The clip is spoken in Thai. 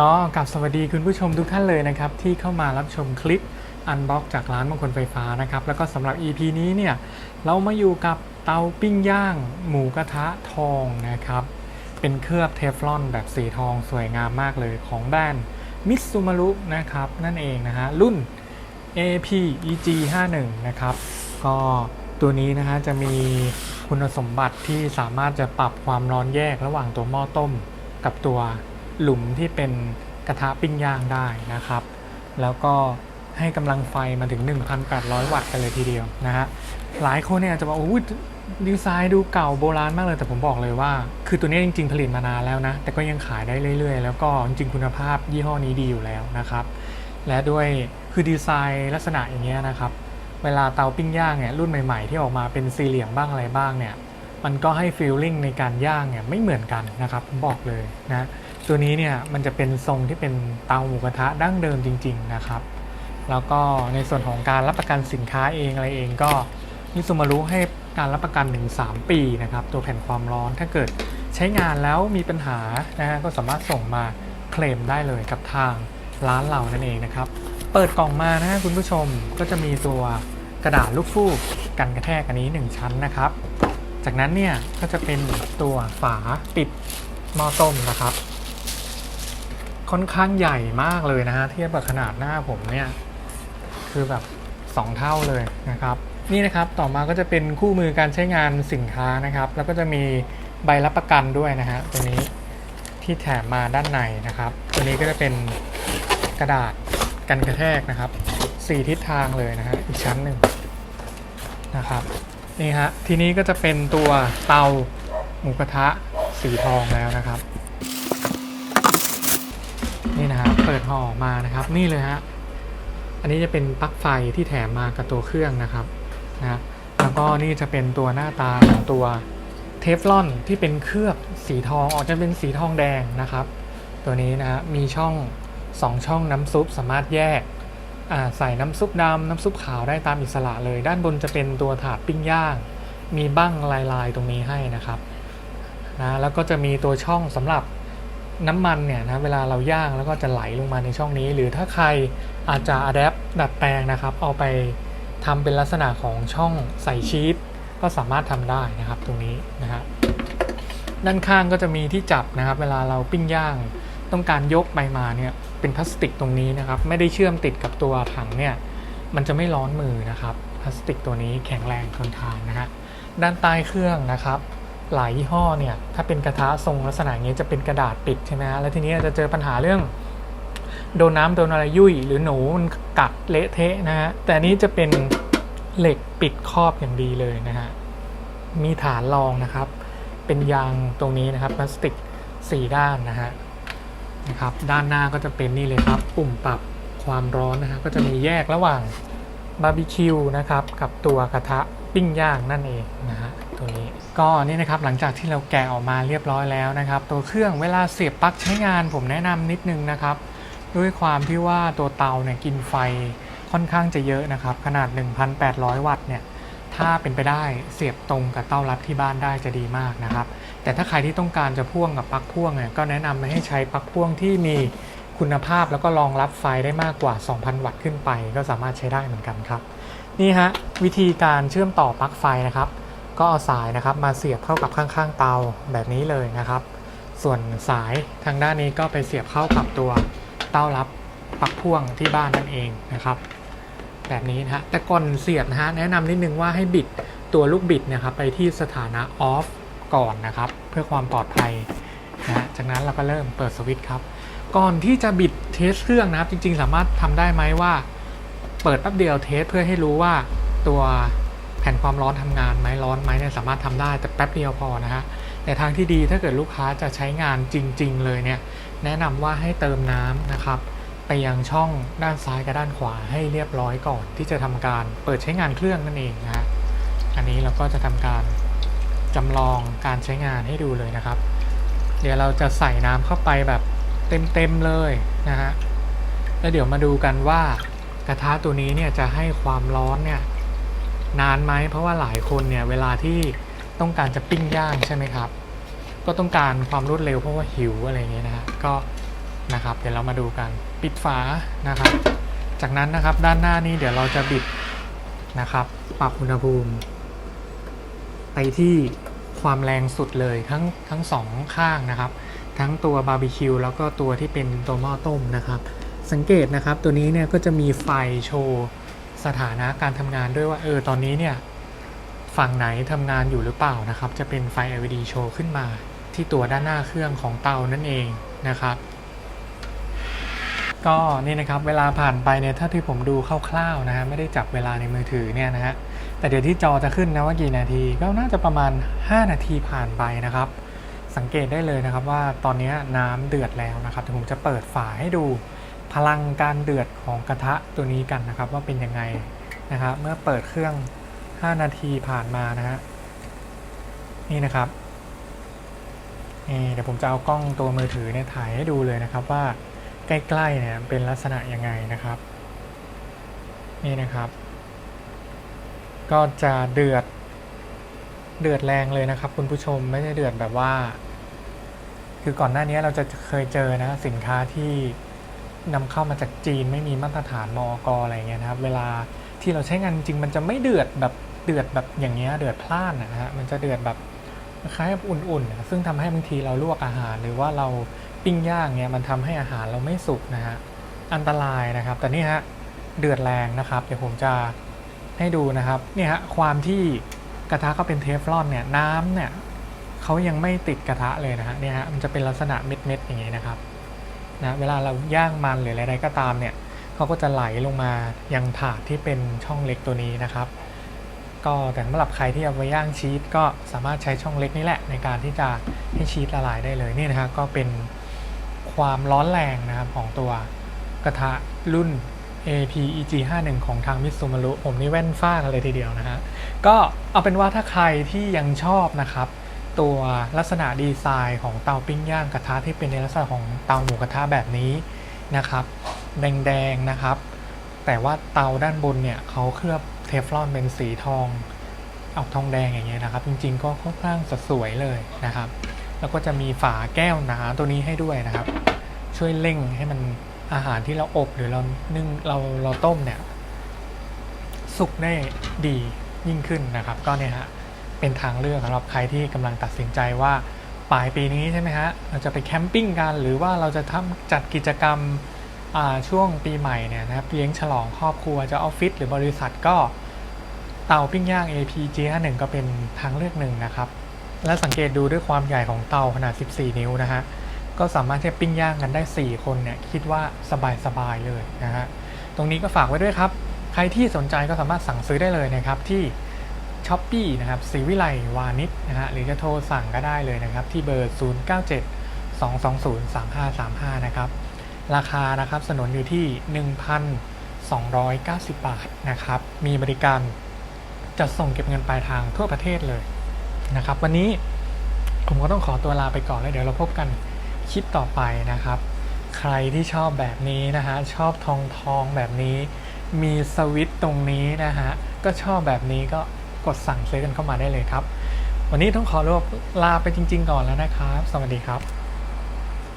ก็กลับสวัสดีคุณผู้ชมทุกท่านเลยนะครับ ที่เข้ามารับชมคลิปอันบ็อกจากร้านบางคนไฟฟ้านะครับ แล้วก็สำหรับ EP นี้เนี่ยเรามาอยู่กับเตาปิ้งย่าง หมูกระทะทองนะครับ เป็นเคลือบเทฟลอนแบบสีทองสวยงามมากเลยของแบรนด์มิตซูมารุนะครับ นั่นเองนะฮะ รุ่น APEG 51นะครับ ก็ตัวนี้นะฮะจะมีคุณสมบัติที่สามารถจะปรับความร้อนแยกระหว่างตัวหม้อต้มกับตัว หลุมที่เป็นกระทะปิ้งย่างได้นะครับ แล้วก็ให้กำลังไฟมาถึง 1,800 วัตต์กันเลยทีเดียวนะฮะหลายคนเนี่ยจะบอกโอ้ยดีไซน์ดูเก่าโบราณมากเลยแต่ผมบอกเลยว่า คือตัวนี้จริง ๆ ผลิตมานานแล้วนะ แต่ก็ยังขายได้เรื่อย ๆ แล้วก็จริงคุณภาพยี่ห้อนี้ดีอยู่แล้วนะครับ และด้วยคือดีไซน์ลักษณะอย่างเงี้ยนะครับ เวลาเตาปิ้งย่างเนี่ยรุ่นใหม่ ๆ ที่ออกมาเป็นสี่เหลี่ยมบ้างอะไรบ้างเนี่ย มันก็ให้ฟีลลิ่งในการย่างเนี่ยไม่เหมือนกันนะครับผมบอกเลยนะตัวนี้เนี่ยมันจะเป็นทรงที่เป็นเตาหมูกระทะดั้งเดิมจริง ๆนะครับ แล้วก็ในส่วนของการรับประกันสินค้าเองอะไรเองก็มิซูมารุให้การรับประกันถึง3ปีนะครับ ตัวแผ่นความร้อนถ้าเกิดใช้งานแล้วมีปัญหานะฮะก็สามารถส่งมาเคลมได้เลยกับทางร้านเรานั่นเองนะครับ เปิดกล่องมานะฮะคุณผู้ชมก็จะมีตัวกระดาษลูกฟูกกันกระแทกอันนี้ 1 ชั้นนะครับ จากนั้นเนี่ยก็จะเป็นตัวฝาปิดหม้อต้มนะครับ ค่อนข้างใหญ่มากเลยนะฮะเทียบกับขนาดหน้าผมเนี่ยคือแบบ 2 เท่าเลยนะครับ นี่นะครับต่อมาก็จะเป็นคู่มือการใช้งานสินค้านะครับ แล้วก็จะมีใบรับประกันด้วยนะฮะตัวนี้ที่แถมมาด้านในนะครับ ตัวนี้ก็จะเป็นกระดาษกันกระแทกนะครับสี่ทิศทางเลยนะฮะอีกชั้นหนึ่งนะครับ นี่ฮะ ทีนี้ก็จะเป็นตัวเตาหมูกระทะสีทองแล้วนะครับ นี่นะฮะเปิดห่อมานะครับ นี่เลยฮะ อันนี้จะเป็นปลั๊กไฟที่แถมมากับตัวเครื่องนะครับนะแล้วก็นี่จะเป็นตัวหน้าตาของตัวเทฟลอนที่เป็นเคลือบสีทองออกจะเป็นสีทองแดงนะครับ ตัวนี้นะฮะมีช่อง 2 ช่องน้ำซุปสามารถแยก ใส่น้ำซุปดำน้ำซุปขาวได้ตามอิสระเลย ด้านบนจะเป็นตัวถาดปิ้งย่าง มีบั้งลายๆตรงนี้ให้นะครับนะแล้วก็จะมีตัวช่องสำหรับน้ำมันเนี่ยนะเวลาเราย่างแล้วก็จะไหลลงมาในช่องนี้ หรือถ้าใครอาจจะอัดแอปดัดแปลงนะครับ เอาไปทำเป็นลักษณะของช่องใส่ชีสก็สามารถทำได้นะครับตรงนี้นะฮะด้านข้างก็จะมีที่จับนะครับ เวลาเราปิ้งย่าง ต้องการยกไปมาเนี่ยเป็นพลาสติกตรงนี้นะครับ ไม่ได้เชื่อมติดกับตัวถังเนี่ยมันจะไม่ร้อนมือนะครับพลาสติกตัวนี้แข็งแรงทนทานนะฮะด้านใต้เครื่องนะครับ หลายยี่ห้อเนี่ยถ้าเป็นกระทะทรงลักษณะอย่างนี้จะเป็นกระดาษปิดใช่ไหมฮะแล้วทีนี้จะเจอปัญหาเรื่องโดนน้ำโดนอะไรยุ่ยหรือหนูมันกัดเละเทะนะฮะแต่นนี้จะเป็นเหล็กปิดครอบอย่างดีเลยนะฮะมีฐานรองนะครับ เป็นยางตรงนี้นะครับพลาสติก 4 ด้านนะฮะ นะครับ ด้านหน้าก็จะเป็นนี่เลยครับ ปุ่มปรับความร้อนนะฮะก็จะมีแยกระหว่างบาร์บีคิวนะครับกับตัวกระทะปิ้งย่างนั่นเองนะฮะตัวนี้ก็นี่นะครับหลังจากที่เราแกะออกมาเรียบร้อยแล้วนะครับ ตัวเครื่องเวลาเสียบปลั๊กใช้งานผมแนะนำนิดนึงนะครับ ด้วยความที่ว่าตัวเตาเนี่ยกินไฟค่อนข้างจะเยอะนะครับ ขนาด 1,800 วัตต์เนี่ยถ้าเป็นไปได้เสียบตรงกับเต้ารับที่บ้านได้จะดีมากนะครับ แต่ถ้าใครที่ต้องการจะพ่วงกับปลั๊กพ่วงก็แนะนำให้ใช้ปลั๊กพ่วงที่มีคุณภาพแล้วก็รองรับไฟได้มากกว่า 2,000 วัตต์ขึ้นไป ก็สามารถใช้ได้เหมือนกันครับ นี่ฮะวิธีการเชื่อมต่อปลั๊กไฟนะครับ ก็เอาสายนะครับมาเสียบเข้ากับข้างๆ เตาแบบนี้เลยนะครับ ส่วนสายทางด้านนี้ก็ไปเสียบเข้ากับตัวเต้ารับปลั๊กพ่วงที่บ้านนั่นเองนะครับ แบบนี้นะฮะแต่ก่อนเสียบนะฮะแนะนำนิดนึงว่าให้บิดตัวลูกบิดนะครับไปที่สถานะออฟ ก่อนนะครับ เพื่อความปลอดภัยนะจากนั้นเราก็เริ่มเปิดสวิตช์ครับ ก่อนที่จะบิดเทสเครื่องนะครับ จริง ๆ สามารถทำได้ไหมว่า เปิดแป๊บเดียวเทสเพื่อให้รู้ว่าตัวแผ่นความร้อนทำงานไหมร้อนไหมเนี่ยสามารถทำได้แต่แป๊บเดียวพอนะฮะแต่ทางที่ดีถ้าเกิดลูกค้าจะใช้งานจริง ๆ เลยเนี่ยแนะนำว่าให้เติมน้ำนะครับ ไปยังช่องด้านซ้ายกับด้านขวาให้เรียบร้อยก่อนที่จะทำการเปิดใช้งานเครื่องนั่นเองนะฮะอันนี้เราก็จะทำการ จำลองการใช้งานให้ดูเลยนะครับ เดี๋ยวเราจะใส่น้ำเข้าไปแบบเต็มๆเลยนะฮะแล้วเดี๋ยวมาดูกันว่ากระทะตัวนี้เนี่ยจะให้ความร้อนเนี่ยนานไหมเพราะว่าหลายคนเนี่ยเวลาที่ต้องการจะปิ้งย่างใช่ไหมครับ ก็ต้องการความรวดเร็วเพราะว่าหิวอะไรเงี้ยนะฮะก็นะครับ เดี๋ยวเรามาดูกันปิดฝานะครับ จากนั้นนะครับด้านหน้านี้เดี๋ยวเราจะบิดนะครับ ปรับอุณหภูมิ ไปที่ความแรงสุดเลยทั้งทั้งสองข้างนะครับ ทั้งตัวบาร์บีคิวแล้วก็ตัวที่เป็นตัวหม้อต้มนะครับ สังเกตนะครับตัวนี้เนี่ยก็จะมีไฟโชว์สถานะการทำงานด้วยว่าเออตอนนี้เนี่ยฝั่งไหนทำงานอยู่หรือเปล่านะครับ จะเป็นไฟ LED โชว์ขึ้นมาที่ตัวด้านหน้าเครื่องของเตานั่นเองนะครับ ก็นี่นะครับเวลาผ่านไปเนี่ยถ้าที่ผมดูคร่าวๆนะฮะไม่ได้จับเวลาในมือถือเนี่ยนะฮะ แต่เดี๋ยวที่จอจะขึ้นนะว่ากี่นาทีก็น่าจะประมาณ 5 นาทีผ่านไปนะครับ สังเกตได้เลยนะครับว่าตอนนี้น้ำเดือดแล้วนะครับเดี๋ยวผมจะเปิดฝาให้ดูพลังการเดือดของกระทะตัวนี้กันนะครับ ว่าเป็นยังไงนะครับเมื่อเปิดเครื่อง 5 นาทีผ่านมานะฮะนี่นะครับนี่เดี๋ยวผมจะเอากล้องตัวมือถือเนี่ยถ่ายให้ดูเลยนะครับว่าใกล้ๆเนี่ยเป็นลักษณะยังไงนะครับ นี่นะครับ ก็จะเดือดเดือดแรงเลยนะครับ คุณผู้ชมไม่ได้เดือดแบบว่า คือก่อนหน้านี้เราจะเคยเจอนะสินค้าที่นำเข้ามาจากจีนไม่มีมาตรฐานมอกอะไรเงี้ยนะครับ เวลาที่เราใช้งานจริงมันจะไม่เดือดแบบเดือดแบบอย่างเงี้ยเดือดพล่านนะฮะมันจะเดือดแบบคล้ายๆอุ่นๆ ซึ่งทำให้บางทีเราลวกอาหาร หรือว่าเราปิ้งย่างเนี่ยมันทำให้อาหารเราไม่สุกนะฮะอันตรายนะครับ แต่นี่ฮะเดือดแรงนะครับ เดี๋ยวผมจะ ให้ดูนะครับเนี่ยฮะความที่กระทะเขาเป็นเทฟลอนเนี่ยน้ำเนี่ยเขายังไม่ติดกระทะเลยนะฮะเนี่ยฮะมันจะเป็นลักษณะเม็ดๆอย่างนี้นะครับนะเวลาเราย่างมันหรืออะไรๆก็ตามเนี่ยเขาก็จะไหลลงมายังถาดที่เป็นช่องเล็กตัวนี้นะครับ ก็แต่สำหรับใครที่เอาไปย่างชีสก็สามารถใช้ช่องเล็กนี่แหละ ในการที่จะให้ชีสละลายได้เลยนี่นะฮะก็เป็นความร้อนแรงนะครับของตัวกระทะรุ่น APEG 51ของทางมิตซูมารุผมนี่แว่นฟ้ากันเลยทีเดียวนะฮะ ก็เอาเป็นว่าถ้าใครที่ยังชอบนะครับ ตัวลักษณะดีไซน์ของเตาปิ้งย่างกระทะที่เป็นในลักษณะของเตาหมูกระทะแบบนี้นะครับ แดงๆนะครับ แต่ว่าเตาด้านบนเนี่ยเขาเคลือบเทฟลอนเป็นสีทองออกทองแดงอย่างเงี้ยนะครับ จริงๆก็ค่อนข้างจะสวยเลยนะครับ แล้วก็จะมีฝาแก้วหนาตัวนี้ให้ด้วยนะครับ ช่วยเร่งให้มัน อาหารที่เราอบหรือเรานึ่งเราเราต้มเนี่ยสุกได้ดียิ่งขึ้นนะครับ ก็เนี่ยฮะเป็นทางเลือกสำหรับใครที่กำลังตัดสินใจว่าปลายปีนี้ใช่ไหมฮะเราจะไปแคมปิ้งกัน หรือว่าเราจะทำจัดกิจกรรมช่วงปีใหม่เนี่ยนะครับเลี้ยงฉลองครอบครัวจะออฟฟิศหรือบริษัทก็เตาปิ้งย่าง APG 51ก็เป็นทางเลือกหนึ่งนะครับ และสังเกตดูด้วยความใหญ่ของเตาขนาด 14 นิ้วนะฮะ ก็สามารถที่จะปิ้งย่างกันได้ 4 คนเนี่ยคิดว่าสบายๆเลยนะฮะตรงนี้ก็ฝากไว้ด้วยครับ ใครที่สนใจก็สามารถสั่งซื้อได้เลยนะครับที่ช้อปปีนะครับศรีวิไลวานิชนะฮะหรือจะโทรสั่งก็ได้เลยนะครับ ที่เบอร์ 097 220 3535 นะครับ ราคานะครับสนนอยู่ที่ 1,290 บาทนะครับ มีบริการจัดส่งเก็บเงินปลายทางทั่วประเทศเลยนะครับ วันนี้ผมก็ต้องขอตัวลาไปก่อนแล้วเดี๋ยวเราพบกัน คลิปต่อไปนะครับ ใครที่ชอบแบบนี้นะฮะชอบทองทองแบบนี้ มีสวิตช์ตรงนี้นะฮะก็ชอบแบบนี้ก็กดสั่งซื้อกันเข้ามาได้เลยครับ วันนี้ต้องขอรวบลาไปจริง ๆ ก่อนแล้วนะครับ สวัสดีครับ